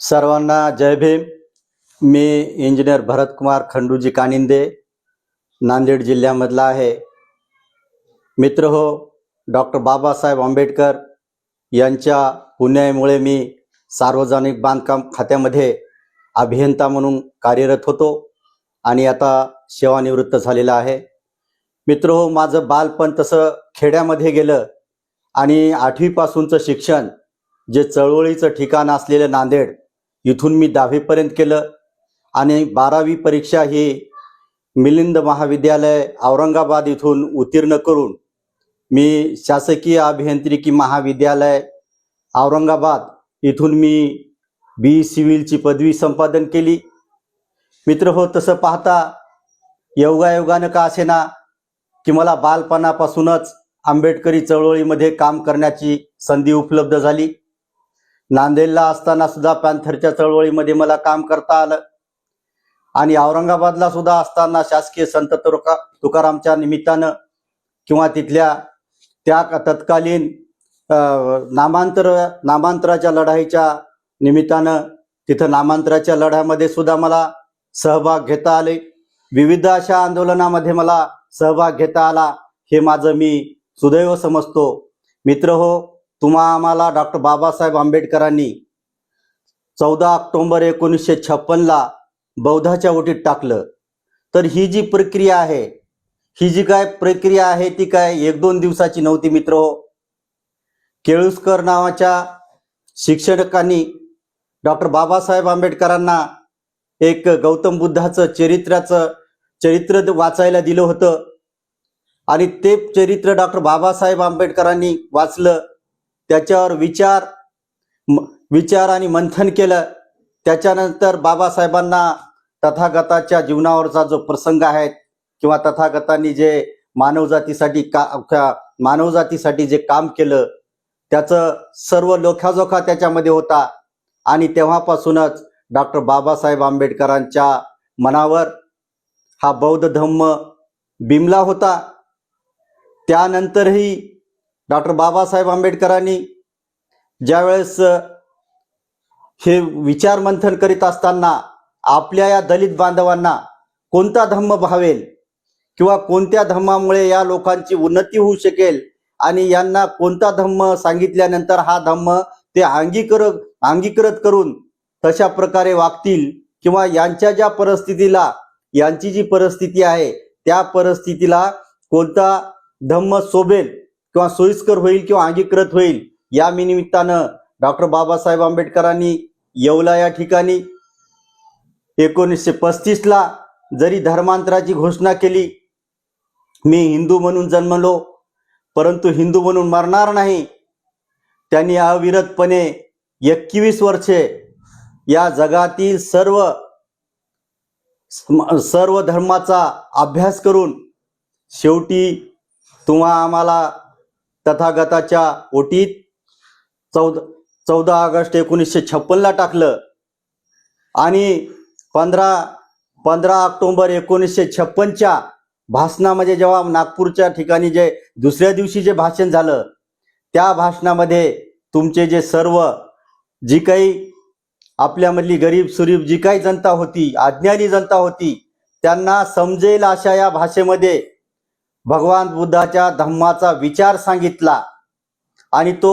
सर्वांना जय भीम. मी इंजिनियर भरतकुमार खंडूजी कानिंदे नांदेड जिल्ह्यामधला आहे. मित्र हो डॉक्टर बाबासाहेब आंबेडकर यांच्या पुण्यामुळे मी सार्वजनिक बांधकाम खात्यामध्ये अभियंता म्हणून कार्यरत होतो आणि आता सेवानिवृत्त झालेला आहे. मित्र हो माझं बालपण तसं खेड्यामध्ये गेलं आणि आठवीपासूनचं शिक्षण जे चळवळीचं ठिकाण असलेलं नांदेड इथून मी दहावीपर्यंत केलं. आणि बारावी परीक्षा ही मिलिंद महाविद्यालय औरंगाबाद इथून उत्तीर्ण करून मी शासकीय अभियांत्रिकी महाविद्यालय औरंगाबाद इथून मी बी सिव्हिलची पदवी संपादन केली. मित्र हो तसं पाहता योगायोगानं का असेना की मला बालपणापासूनच आंबेडकरी चळवळीमध्ये काम करण्याची संधी उपलब्ध झाली. नांदेडला असताना सुद्धा पॅन्थरच्या चळवळीमध्ये मला काम करता आलं. आणि औरंगाबादला सुद्धा असताना शासकीय संत तुका तुकारामच्या निमित्तानं किंवा तिथल्या त्या तत्कालीन नामांतर नामांतराच्या लढाईच्या निमित्तानं तिथं नामांतराच्या लढ्यामध्ये सुद्धा मला सहभाग घेता आले. विविध अशा आंदोलनामध्ये मला सहभाग घेता आला. हे माझं मी सुदैव समजतो. मित्र हो तुम्हा आम्हाला डॉक्टर बाबासाहेब आंबेडकरांनी चौदा ऑक्टोंबर एकोणीसशे छप्पनला बौद्धाच्या ओटीत टाकलं. तर ही जी प्रक्रिया आहे ही जी काय प्रक्रिया आहे ती काय एक दोन दिवसाची नव्हती मित्र हो. केळुसकर नावाच्या शिक्षकांनी डॉक्टर बाबासाहेब आंबेडकरांना एक गौतम बुद्धाचं चरित्राचं चरित्र वाचायला दिलं होतं. आणि ते चरित्र डॉक्टर बाबासाहेब आंबेडकरांनी वाचलं. त्याच्यावर विचार म- विचार आणि मंथन केलं. त्याच्यानंतर बाबासाहेबांना तथागताच्या जीवनावरचा जो प्रसंग आहे किंवा तथागतांनी जे मानवजातीसाठी का का- मानवजातीसाठी जे काम केलं त्याचं सर्व लोखाजोखा त्याच्यामध्ये होता. आणि तेव्हापासूनच डॉक्टर बाबासाहेब आंबेडकरांच्या मनावर हा बौद्ध धम्म बिमला होता. त्यानंतरही डॉक्टर बाबासाहेब आंबेडकरांनी ज्यावेळेस हे विचार मंथन करीत असताना आपल्या या दलित बांधवांना कोणता धम्म भावेल किंवा कोणत्या धम्मामुळे या लोकांची उन्नती होऊ शकेल आणि यांना कोणता धम्म सांगितल्यानंतर हा धम्म ते अंगीकर अंगीकृत करून तशा प्रकारे वागतील किंवा यांच्या ज्या परिस्थितीला यांची जी परिस्थिती आहे त्या परिस्थितीला कोणता धम्म शोभेल किंवा सोयीस्कर होईल किंवा अंगीकृत होईल या निमित्तानं डॉक्टर बाबासाहेब आंबेडकरांनी येवला या ठिकाणी एकोणीसशे पस्तीसला जरी धर्मांतराची घोषणा केली मी हिंदू म्हणून जन्मलो परंतु हिंदू म्हणून मरणार नाही त्यांनी अविरतपणे एकवीस वर्षे या जगातील सर्व सर्व धर्माचा अभ्यास करून शेवटी तुम्हा आम्हाला तथागताच्या ओटीत चौद चौदा ऑगस्ट एकोणीसशे छप्पनला टाकलं. आणि पंधरा पंधरा ऑक्टोंबर एकोणीसशे छप्पनच्या भाषणामध्ये जेव्हा नागपूरच्या ठिकाणी जे दुसऱ्या दिवशी जे भाषण झालं त्या भाषणामध्ये तुमचे जे सर्व जी काही आपल्यामधली गरीब सुरीब जी काही जनता होती अज्ञानी जनता होती त्यांना समजेल अशा या भाषेमध्ये भगवान बुद्धाच्या धम्माचा विचार सांगितला आणि तो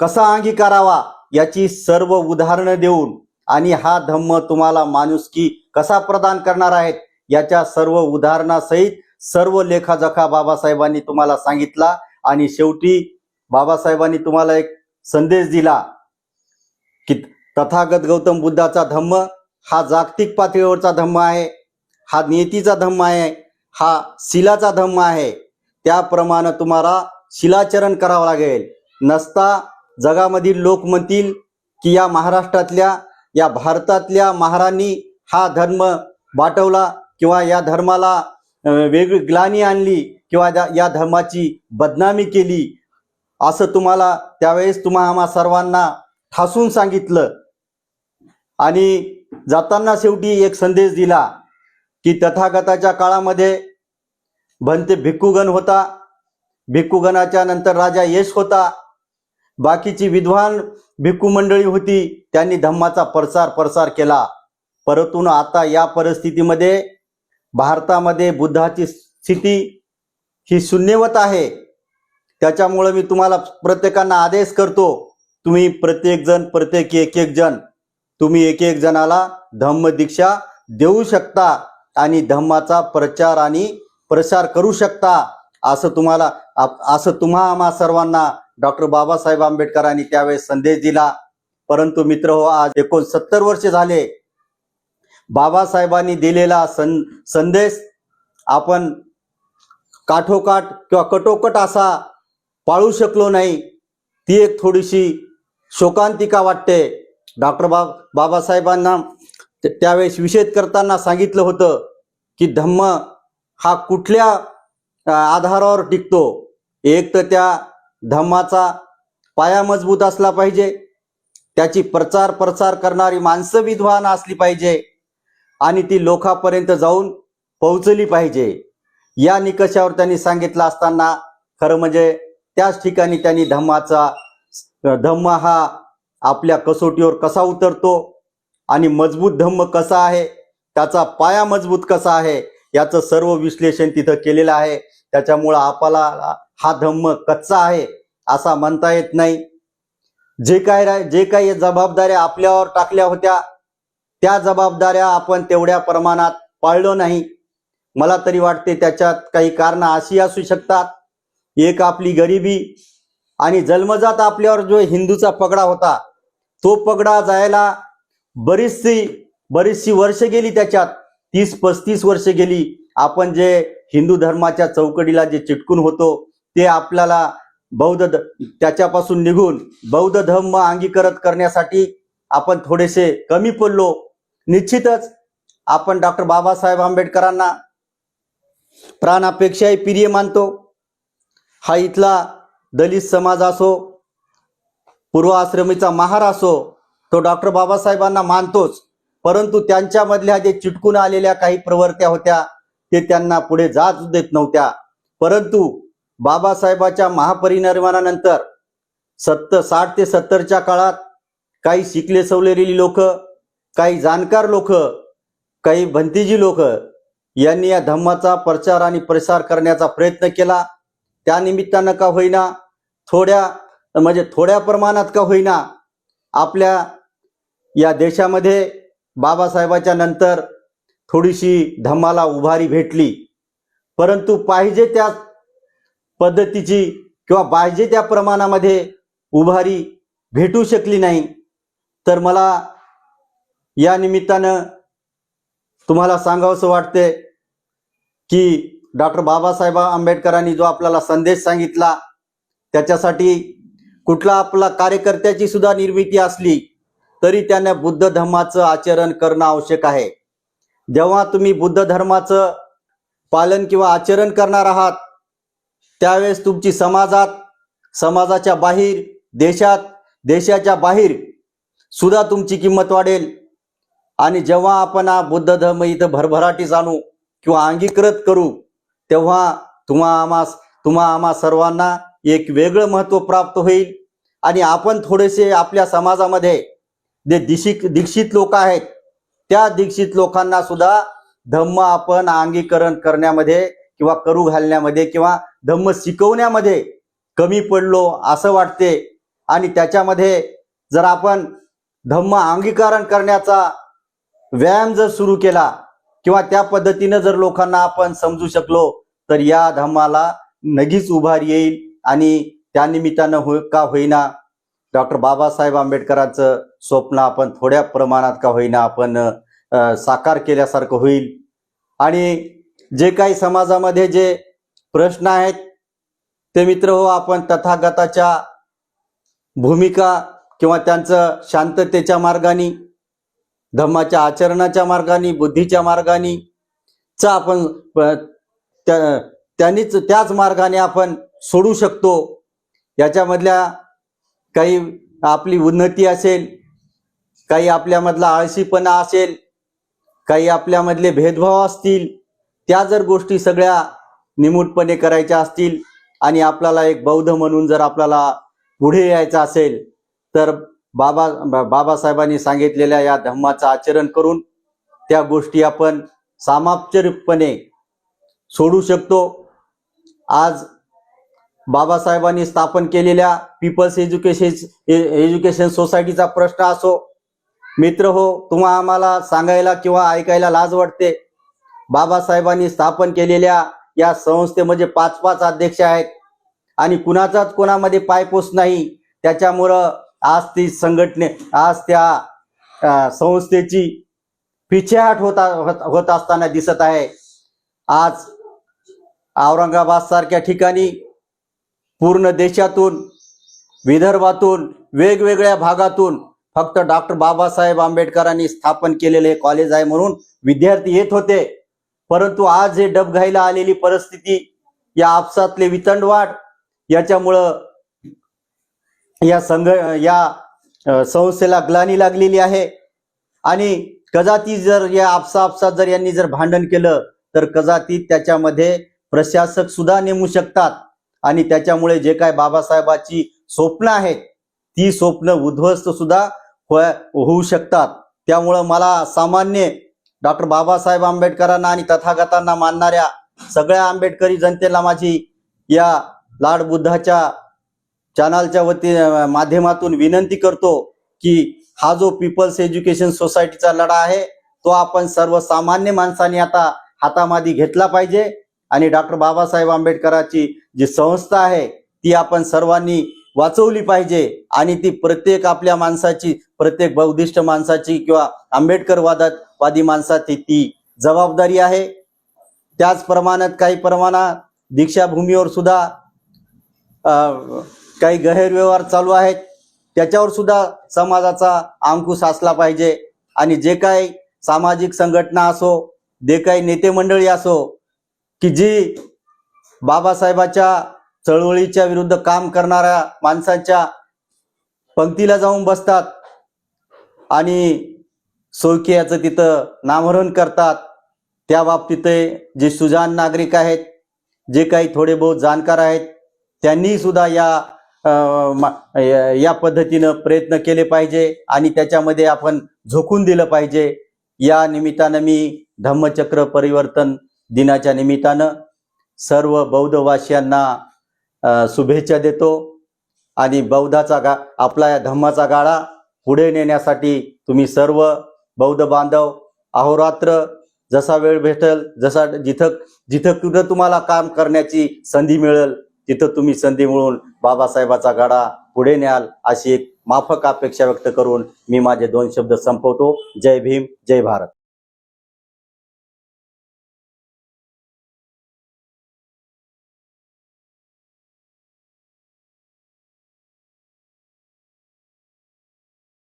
कसा अंगीकारावा याची सर्व उदाहरणं देऊन आणि हा धम्म तुम्हाला माणुसकी कसा प्रदान करणार आहेत याच्या सर्व उदाहरणासहित सर्व लेखाजखा बाबासाहेबांनी तुम्हाला सांगितला आणि शेवटी बाबासाहेबांनी तुम्हाला एक संदेश दिला की तथागत गौतम बुद्धाचा धम्म हा जागतिक पातळीवरचा धम्म आहे हा नियतीचा धम्म आहे हा शिलाचा धम्म आहे. त्याप्रमाणे तुम्हाला शिलाचरण करावं लागेल. नसता जगामधील लोक म्हणतील की या महाराष्ट्रातल्या या भारतातल्या महारांनी हा धर्म वाटवला किंवा या धर्माला वेगळी ग्लानी आणली किंवा या धर्माची बदनामी केली असं तुम्हाला त्यावेळेस तुम्हा आम्हा सर्वांना ठासून सांगितलं. आणि जाताना शेवटी एक संदेश दिला की तथागताच्या काळामध्ये भंते भिक्खुगण होता. भिक्खुगणाच्या नंतर राजा यश होता. बाकीची विद्वान भिक्खू मंडळी होती. त्यांनी धम्माचा प्रसार प्रसार केला. परंतु आता या परिस्थितीमध्ये भारतामध्ये बुद्धाची स्थिती ही शून्यवत आहे. त्याच्यामुळं मी तुम्हाला प्रत्येकांना आदेश करतो तुम्ही प्रत्येक जण प्रत्येक एक एक जण तुम्ही एक एक जणाला धम्म दीक्षा देऊ शकता. आणि धम्माचा प्रचार आणि प्रसार करू शकता असं तुम्हाला असं तुम्हा आम्हा सर्वांना डॉक्टर बाबासाहेब आंबेडकरांनी त्यावेळेस संदेश दिला. परंतु मित्र हो आज एकोणसत्तर वर्ष झाले. बाबासाहेबांनी दिलेला सं संदेश आपण काठोकाठ किंवा कटोकट असा पाळू शकलो नाही. ती एक थोडीशी शोकांतिका वाटते. डॉक्टर बा बाबासाहेबांना त्यावेळेस विषेद करताना सांगितलं होतं की धम्म हा कुठल्या आधारावर टिकतो? एक तर त्या धम्माचा पाया मजबूत असला पाहिजे त्याची प्रचार प्रसार करणारी माणसं विद्वान असली पाहिजे आणि ती लोकापर्यंत जाऊन पोहोचली पाहिजे. या निकषावर त्यांनी सांगितलं असताना खरं म्हणजे त्याच ठिकाणी त्यांनी धम्माचा धम्म हा आपल्या कसोटीवर कसा उतरतो? आणि मजबूत धम्म कसा आहे? त्याचा पाया मजबूत कसा आहे? याचं सर्व विश्लेषण तिथं केलेलं आहे. त्याच्यामुळं आपल्याला हा धम्म कच्चा आहे असा म्हणता येत नाही. जे काय जे काही जबाबदाऱ्या आपल्यावर टाकल्या होत्या त्या जबाबदाऱ्या आपण तेवढ्या प्रमाणात पाळलो नाही. मला तरी वाटते त्याच्यात काही कारणं अशी असू शकतात. एक आपली गरिबी आणि जन्मजात आपल्यावर जो हिंदूचा पगडा होता तो पगडा जायला बरीचशी बरीचशी वर्ष गेली त्याच्यात. तीस पस्तीस वर्ष गेली. आपण जे हिंदू धर्माच्या चौकडीला जे चिटकून होतो ते आपल्याला बौद्ध ध- त्याच्यापासून निघून बौद्ध धर्म अंगीकरण करण्यासाठी आपण थोडेसे कमी पडलो. निश्चितच आपण डॉक्टर बाबासाहेब आंबेडकरांना प्राणापेक्षाही प्रिय मानतो. हा इथला दलित समाज असो पूर्व आश्रमीचा महार असो तो डॉक्टर बाबासाहेबांना मानतोच. परंतु त्यांच्यामधल्या जे चिटकून आलेल्या काही प्रवृत्त्या होत्या ते त्यांना पुढे जात देत नव्हत्या. परंतु बाबासाहेबाच्या महापरिनिर्वाणानंतर सत्तर साठ ते सत्तरच्या काळात काही शिकले सवलेलेली लोक काही जाणकार लोक काही भंतीजी लोक यांनी या धम्माचा प्रचार आणि प्रसार करण्याचा प्रयत्न केला. त्या निमित्तानं का होईना थोड्या म्हणजे थोड्या प्रमाणात का होईना आपल्या या देशामध्ये बाबासाहेबाच्या नंतर थोडीशी धम्माला उभारी भेटली. परंतु पाहिजे त्या पद्धतीची किंवा पाहिजे त्या प्रमाणामध्ये उभारी भेटू शकली नाही. तर मला या निमित्तानं तुम्हाला सांगावंसं वाटते की डॉक्टर बाबासाहेब आंबेडकरांनी जो आपल्याला संदेश सांगितला त्याच्यासाठी कुठला आपला कार्यकर्त्याची सुद्धा निर्मिती असली तरी त्यांना बुद्ध धर्माचं आचरण करणं आवश्यक आहे. जेव्हा तुम्ही बुद्ध धर्माचं पालन किंवा आचरण करणार आहात त्यावेळेस तुमची समाजात समाजाच्या बाहेर देशात देशाच्या बाहेर सुद्धा तुमची किंमत वाढेल. आणि जेव्हा आपण हा बुद्ध धर्म इथं भरभराटी जाणू किंवा अंगीकृत करू तेव्हा तुम्हा आम्हा तुम्हा आम्हा सर्वांना एक वेगळं महत्त्व प्राप्त होईल. आणि आपण थोडेसे आपल्या समाजामध्ये जे दिशिक दीक्षित लोक आहेत त्या दीक्षित लोकांना सुद्धा धम्म आपण अंगीकरण करण्यामध्ये किंवा करू घालण्यामध्ये किंवा धम्म शिकवण्यामध्ये कमी पडलो असं वाटते. आणि त्याच्यामध्ये जर आपण धम्म अंगीकरण करण्याचा व्यायाम जर सुरू केला किंवा त्या पद्धतीनं जर लोकांना आपण समजू शकलो तर या धम्माला नगीच उभार येईल आणि त्या निमित्तानं हो का होईना डॉक्टर बाबासाहेब आंबेडकरांचं स्वप्न आपण थोड्या प्रमाणात का होईना आपण साकार केल्यासारखं होईल. आणि जे काही समाजामध्ये जे प्रश्न आहेत ते मित्र हो आपण तथागताच्या भूमिका किंवा त्यांचं शांततेच्या मार्गाने धम्माच्या आचरणाच्या मार्गाने बुद्धीच्या मार्गाने चा आपण प- त्या- त्यांनीच त्याच मार्गाने आपण सोडू शकतो. याच्यामधल्या काही आपली उन्नती असेल काही आपल्यामधला आळशीपणा असेल काही आपल्यामधले भेदभाव असतील त्या जर गोष्टी सगळ्या निमूटपणे करायच्या असतील आणि आपल्याला एक बौद्ध म्हणून जर आपल्याला पुढे यायचं असेल तर बाबा बाबासाहेबांनी सांगितलेल्या या धम्माचं आचरण करून त्या गोष्टी आपण सामापचरितपणे सोडू शकतो. आज बाबासाहेबांनी स्थापन केलेल्या पीपल्स एज्युकेशन एज्युकेशन सोसायटीचा प्रश्न असो. मित्र हो तुम्हा आम्हाला सांगायला किंवा ऐकायला लाज वाटते. बाबासाहेबांनी स्थापन केलेल्या या संस्थेमध्ये पाच पाच अध्यक्ष आहेत. आणि कुणाचाच कोणामध्ये पायपोस नाही. त्याच्यामुळं आज ती संघटने आज त्या संस्थेची पिछेहाट होता होत होत असताना दिसत आहे. आज औरंगाबाद सारख्या ठिकाणी पूर्ण देशातून विदर्भातून वेगवेगळ्या भागातून फक्त डॉक्टर बाबासाहेब आंबेडकरांनी स्थापन केलेले कॉलेज आहे म्हणून विद्यार्थी येत होते. परंतु आज हे डबघाईला आलेली परिस्थिती या आपसातले वितंडवाड याच्यामुळं या संघ या संस्थेला ग्लानी लागलेली आहे. आणि कदाचित जर या आपसा आपसात जर यांनी जर भांडण केलं तर कदाचित त्याच्यामध्ये प्रशासक सुद्धा नेमू शकतात. आणि त्याच्यामुळे जे काय बाबासाहेबाची स्वप्न आहेत ती स्वप्न उद्ध्वस्त सुद्धा हो, होऊ शकतात. त्यामुळं मला सामान्य डॉक्टर बाबासाहेब आंबेडकरांना आणि तथागतांना मानणाऱ्या सगळ्या आंबेडकरी जनतेला माझी या लाड बुद्धाच्या चॅनलच्या वती माध्यमातून विनंती करतो की हा जो पीपल्स एज्युकेशन सोसायटीचा लढा आहे तो आपण सर्वसामान्य माणसाने आता हातामादी घेतला पाहिजे. आणि डॉक्टर बाबासाहेब आंबेडकराची जी संस्था आहे ती आपण सर्वांनी वाचवली पाहिजे आणि ती प्रत्येक आपल्या माणसाची प्रत्येक बौद्धिष्ट माणसाची किंवा आंबेडकरवादात वादी माणसाची ती जबाबदारी आहे. त्याच प्रमाणात काही प्रमाणात दीक्षाभूमीवर सुद्धा काही गैरव्यवहार चालू आहेत. त्याच्यावर सुद्धा समाजाचा अंकुश असला पाहिजे. आणि जे काही सामाजिक संघटना असो जे काही नेते मंडळी असो की जी बाबासाहेबाच्या चळवळीच्या विरुद्ध काम करणाऱ्या माणसांच्या पंक्तीला जाऊन बसतात आणि सोयकियाचं तिथं नामहरण करतात त्या बाबतीत जे सुजान नागरिक आहेत जे काही थोडे बहुत जाणकार आहेत त्यांनी सुद्धा या मा- या या पद्धतीनं प्रयत्न केले पाहिजे आणि त्याच्यामध्ये आपण झोकून दिलं पाहिजे. या निमित्तानं मी धम्मचक्र परिवर्तन दिनाच्या निमित्तानं सर्व बौद्धवासियांना शुभेच्छा देतो. आणि बौद्धाचा गा आपला या धम्माचा गाळा पुढे नेण्यासाठी तुम्ही सर्व बौद्ध बांधव अहोरात्र जसा वेळ भेटेल जसा जिथं जिथं कुठं तुम्हाला काम करण्याची संधी मिळेल तिथं तुम्ही संधी मिळून बाबासाहेबाचा गाडा पुढे न्याल अशी एक माफक अपेक्षा व्यक्त करून मी माझे दोन शब्द संपवतो. जय भीम जय भारत.